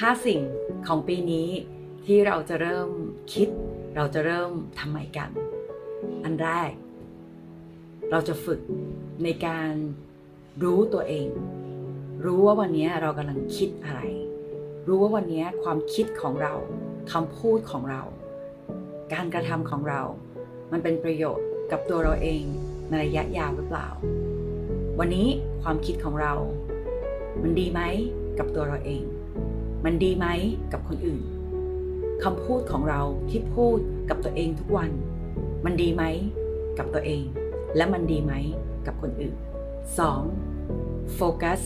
5 สิ่งของปีนี้ที่เราจะเริ่มคิด เราจะเริ่มทำใหม่กัน อันแรก เราจะฝึกในการรู้ตัวเอง รู้ว่าวันนี้เรากำลังคิดอะไร รู้ว่าวันนี้ความคิดของเราคำพูดของเรา การกระทำของเรา มันเป็นประโยชน์กับตัวเราเองในระยะยาวหรือเปล่า วันนี้ความคิดของเรา มันดีไหมกับตัวเราเอง มันดีไหมกับคนอื่นคำพูดของเราที่พูดกับตัวเองทุกวัน มันดีไหมกับตัวเอง และมันดีไหมกับคนอื่น 2. โฟกัส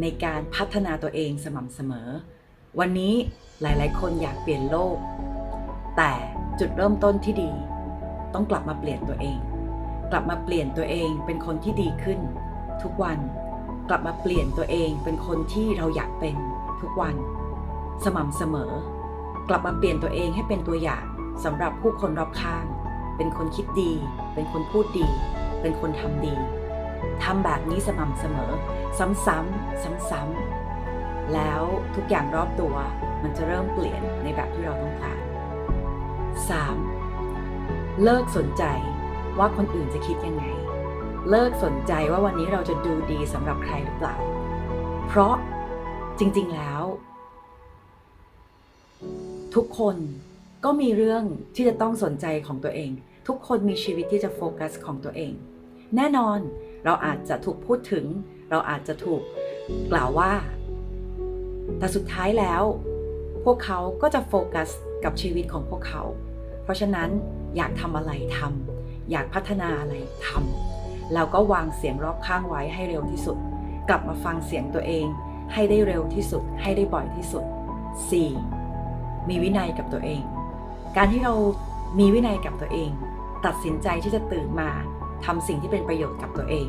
ในการพัฒนาตัวเองสม่ำเสมอ วันนี้หลายๆ คนอยากเปลี่ยนโลก แต่จุดเริ่มต้นที่ดี ต้องกลับมาเปลี่ยนตัวเอง กลับมาเปลี่ยนตัวเองเป็นคนที่ดีขึ้น ทุกวัน กลับมาเปลี่ยนตัวเองเป็นคนที่เราอยากเป็นทุกวัน สม่ำเสมอ กลับมาเปลี่ยนตัวเองให้เป็นตัวอย่างสำหรับผู้คนรอบข้าง เป็นคนคิดดี เป็นคนพูดดี เป็นคนทำดีทำแบบนี้สม่ำเสมอ ซ้ำๆซ้ำๆแล้วทุกอย่างรอบตัวมันจะเริ่มเปลี่ยนในแบบที่เราต้องการ 3. เลิกสนใจว่าคนอื่นจะคิดยังไง เลิกสนใจว่าวันนี้เราจะดูดีสำหรับใครหรือเปล่า เพราะจริงๆแล้ว ทุกคนก็มีเรื่องที่จะต้องสนใจของตัวเอง ทุกคนมีชีวิตที่จะโฟกัสของตัวเอง แน่นอนเราอาจจะถูกพูดถึง เราอาจจะถูกกล่าวว่า แต่สุดท้ายแล้ว พวกเขาก็จะโฟกัสกับชีวิตของพวกเขา เพราะฉะนั้นอยากทำอะไรทำอยากพัฒนาอะไรทำแล้วก็วางเสียงรอบข้างไว้ให้เร็วที่สุด กลับมาฟังเสียงตัวเองให้ได้เร็วที่สุด ให้ได้บ่อยที่สุด 4. มีวินัยกับตัวเอง การที่เรามีวินัยกับตัวเอง ตัดสินใจที่จะตื่นมาทำสิ่งที่เป็นประโยชน์กับตัวเอง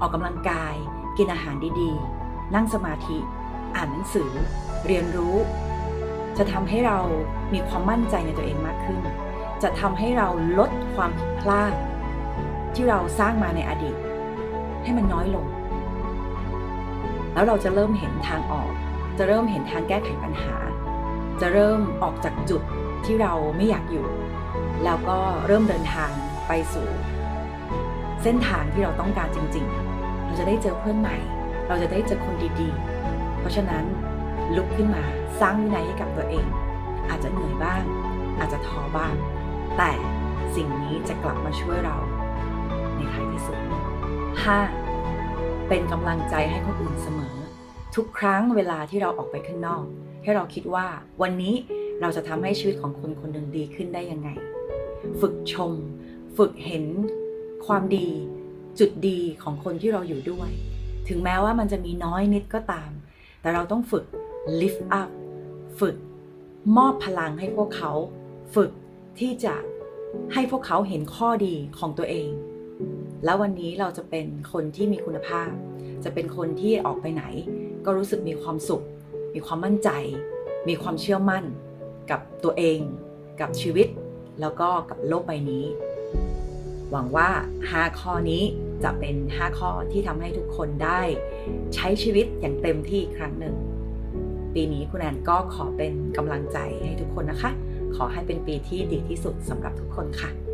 ออกกำลังกาย กินอาหารดีๆ นั่งสมาธิ อ่านหนังสือ เรียนรู้ จะทำให้เรามีความมั่นใจในตัวเองมากขึ้น จะทำให้เราลดความผิดพลาดที่เราสร้างมาในอดีต ให้มันน้อยลง แล้วเราจะเริ่มเห็นทางออก จะเริ่มเห็นทางแก้ไขปัญหา จะเริ่มออกจากจุดที่เราไม่อยากอยู่ แล้วก็เริ่มเดินทางไปสู่ เส้นทางที่เราต้องการจริง ๆ เราจะได้เจอเพื่อนใหม่ เราจะได้เจอคนดีๆ เพราะฉะนั้นลุกขึ้นมาสร้างวินัยให้กับตัวเอง อาจจะเหนื่อยบ้าง อาจจะท้อบ้าง แต่สิ่งนี้จะกลับมาช่วยเราในท้ายที่สุด 5. เป็นกำลังใจให้คนอื่นเสมอ ทุกครั้งเวลาที่เราออกไปข้างนอก ให้เราคิดว่าวันนี้เราจะทำให้ชีวิตของคนคนหนึ่งดีขึ้นได้ยังไง ฝึกชม ฝึกเห็นความดี จุดดีของคนที่เราอยู่ด้วย ถึงแม้ว่ามันจะมีน้อยนิดก็ตาม แต่เราต้องฝึก lift up ฝึกมอบพลังให้พวกเขา ฝึกที่จะให้พวกเขาเห็นข้อดีของตัวเอง แล้ววันนี้เราจะเป็นคนที่มีคุณภาพ จะเป็นคนที่ออกไปไหน ก็รู้สึกมีความสุข มีความมั่นใจ มีความเชื่อมั่นกับตัวเอง กับชีวิต แล้วก็กับโลกใบนี้ หวังว่า 5 ข้อนี้จะเป็น 5 ข้อที่ทำให้ทุกคนได้ใช้ชีวิตอย่างเต็มที่ครั้งหนึ่ง ปีนี้คุณแอนก็ขอเป็นกำลังใจให้ทุกคนนะคะ ขอให้เป็นปีที่ดีที่สุดสำหรับทุกคนค่ะ